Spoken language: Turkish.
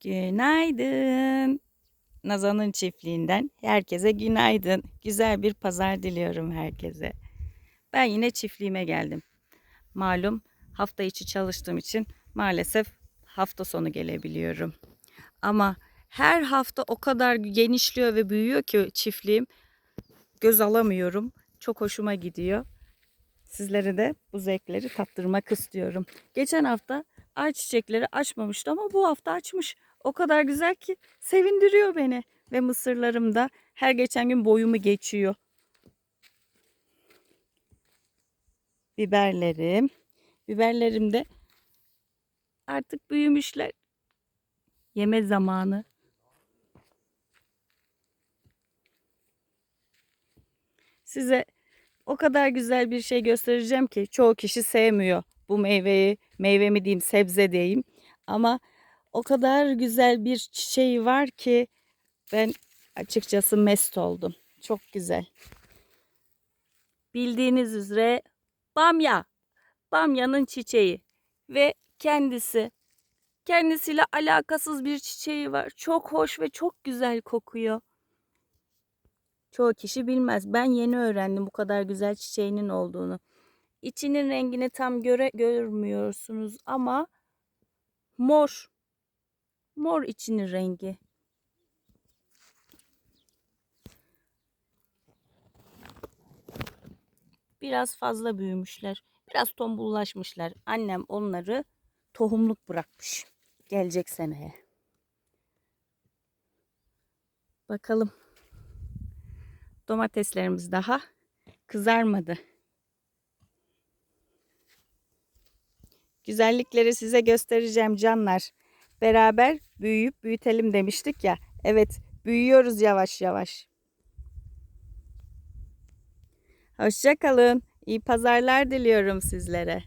Günaydın. Nazan'ın çiftliğinden herkese günaydın. Güzel bir pazar diliyorum herkese. Ben yine çiftliğime geldim. Malum hafta içi çalıştığım için maalesef hafta sonu gelebiliyorum. Ama her hafta o kadar genişliyor ve büyüyor ki çiftliğim. Göz alamıyorum. Çok hoşuma gidiyor. Sizlere de bu zevkleri tattırmak istiyorum. Geçen hafta ay çiçekleri açmamıştı ama bu hafta açmış. O kadar güzel ki sevindiriyor beni. Ve mısırlarım da her geçen gün boyumu geçiyor. Biberlerim. Biberlerim de artık büyümüşler. Yeme zamanı. Size o kadar güzel bir şey göstereceğim ki çoğu kişi sevmiyor bu meyveyi. Meyve mi diyeyim, sebze diyeyim. Ama o kadar güzel bir çiçeği var ki ben açıkçası mest oldum. Çok güzel. Bildiğiniz üzere bamya. Bamyanın çiçeği ve kendisi kendisiyle alakasız bir çiçeği var. Çok hoş ve çok güzel kokuyor. Çoğu kişi bilmez. Ben yeni öğrendim bu kadar güzel çiçeğinin olduğunu. İçinin rengini tam göre görmüyorsunuz ama mor. Mor içinin rengi. Biraz fazla büyümüşler. Biraz tombullaşmışlar. Annem onları tohumluk bırakmış. Gelecek seneye. Bakalım. Domateslerimiz daha kızarmadı. Güzellikleri size göstereceğim canlar. Beraber büyüyüp büyütelim demiştik ya. Evet, büyüyoruz yavaş yavaş. Hoşça kalın. İyi pazarlar diliyorum sizlere.